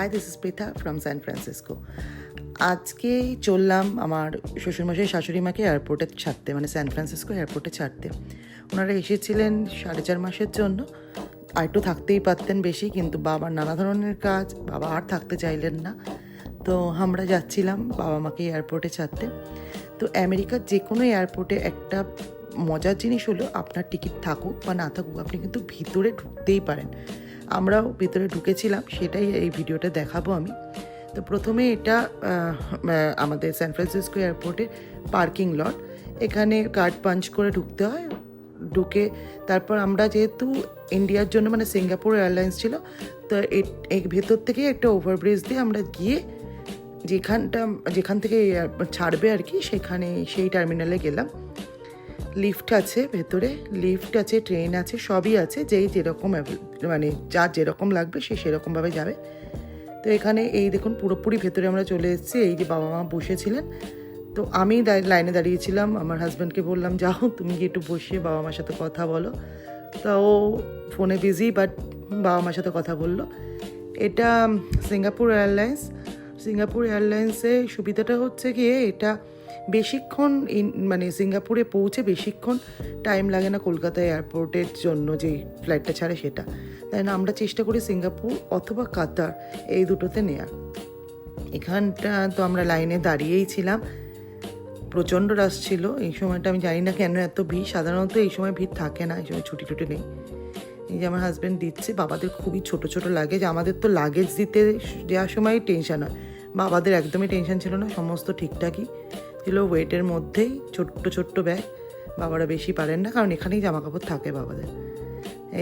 Hi this is Pritha from San Francisco আজকে চললাম আমার শ্বশুরমশাই শাশুড়ি মাকে এয়ারপোর্টে ছাড়তে মানে স্যান ফ্রান্সিসকো এয়ারপোর্টে ছাড়তে। ওনারা এসেছিলেন সাড়ে চার মাসের জন্য। আর একটু থাকতেই পারতেন বেশি, কিন্তু বাবার নানা ধরনের কাজ, বাবা আর থাকতে চাইলেন না। তো আমরা যাচ্ছিলাম বাবা মাকে এয়ারপোর্টে ছাড়তে। তো আমেরিকার যে কোনো এয়ারপোর্টে একটা মজার জিনিস হলো, আপনার টিকিট থাকুক বা না থাকুক, আপনি কিন্তু ভিতরে ঢুকতেই পারেন। আমরাও ভিতরে ঢুকেছিলাম, সেটাই এই ভিডিওটা দেখাবো আমি। তো প্রথমে এটা আমাদের স্যান ফ্রান্সিসকো এয়ারপোর্টের পার্কিং লট এখানে কার্ড পাঞ্চ করে ঢুকতে হয়, ঢুকে তারপর আমরা যেহেতু ইন্ডিয়ার জন্য মানে সিঙ্গাপুর এয়ারলাইন্স ছিল, তো এ- এই ভেতর থেকে একটা ওভারব্রিজ দিয়ে আমরা গিয়ে যেখানটা, যেখান থেকে ছাড়বে আর কি, সেখানে সেই টার্মিনালে গেলাম। লিফট আছে, ভেতরে লিফট আছে ট্রেন আছে, সবই আছে, যেই যেরকম মানে যার যেরকম লাগবে সে সেরকমভাবে যাবে। তো এখানে এই দেখুন পুরোপুরি ভেতরে আমরা চলে এসেছি, এই যে বাবা মা বসেছিলেন। তো আমি লাইনে দাঁড়িয়েছিলাম, আমার হাজব্যান্ডকে বললাম, যাও, তুমি গিয়ে একটু বসে বাবা মার সাথে কথা বলো। তা ও ফোনে বিজি বাট বাবা মার সাথে কথা বলল। এটা সিঙ্গাপুর এয়ারলাইন্স সিঙ্গাপুর এয়ারলাইন্সে সুবিধাটা হচ্ছে গিয়ে এটা বেশিক্ষণ মানে সিঙ্গাপুরে পৌঁছে বেশিক্ষণ টাইম লাগে না কলকাতা এয়ারপোর্টের জন্য যে ফ্লাইটটা ছাড়ে সেটা। তাই না, আমরা চেষ্টা করি সিঙ্গাপুর অথবা কাতার এই দুটোতে নেওয়ার এখানটা তো আমরা লাইনে দাঁড়িয়েই ছিলাম। প্রচণ্ড রাশ ছিল। এই সময়টা আমি জানি না কেন এত ভিড়। সাধারণত এই সময় ভিড় থাকে না, এই সময় ছুটি টুটি নেই। এই যে আমার হাজব্যান্ড দিচ্ছে, বাবাদের খুবই ছোট ছোট লাগেজ আমাদের তো লাগেজ দিতে দেওয়ার সময় টেনশন হয়। বাবাদের একদমই টেনশন ছিল না, সমস্ত ঠিকঠাকই। ছিল ওয়েটের মধ্যেই ছোট্ট ছোট্ট ব্যাগ বাবারা বেশি পারেন না, কারণ এখানেই জামা কাপড় থাকে বাবাদের।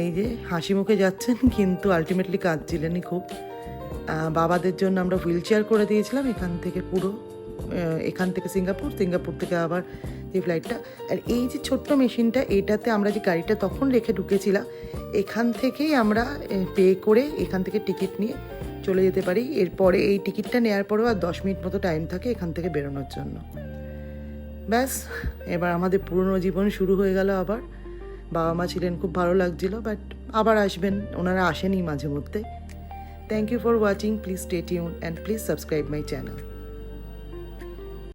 এই যে হাসি মুখে যাচ্ছেন, কিন্তু আলটিমেটলি কাঁদছিলেনই খুব। বাবাদের জন্য আমরা হুইল চেয়ার করে দিয়েছিলাম, এখান থেকে পুরো এখান থেকে সিঙ্গাপুর সিঙ্গাপুর থেকে আবার যে ফ্লাইটটা আর এই যে ছোট্ট মেশিনটা, এটাতে আমরা যে গাড়িটা তখন রেখে ঢুকেছিলাম, এখান থেকেই আমরা পে করে এখান থেকে টিকিট নিয়ে চলে যেতে পারি। এরপরে এই টিকিটটা নেওয়ার পরেও আর দশ মিনিট মতো টাইম থাকে এখান থেকে বেরোনোর জন্য। ব্যাস, এবার আমাদের পুরনো জীবন শুরু হয়ে গেল আবার। বাবা মা ছিলেন খুব ভালো লাগছিল বাট আবার আসবেন, ওনারা আসেনি মাঝে মধ্যে। Thank you for watching please stay tune and please subscribe my channel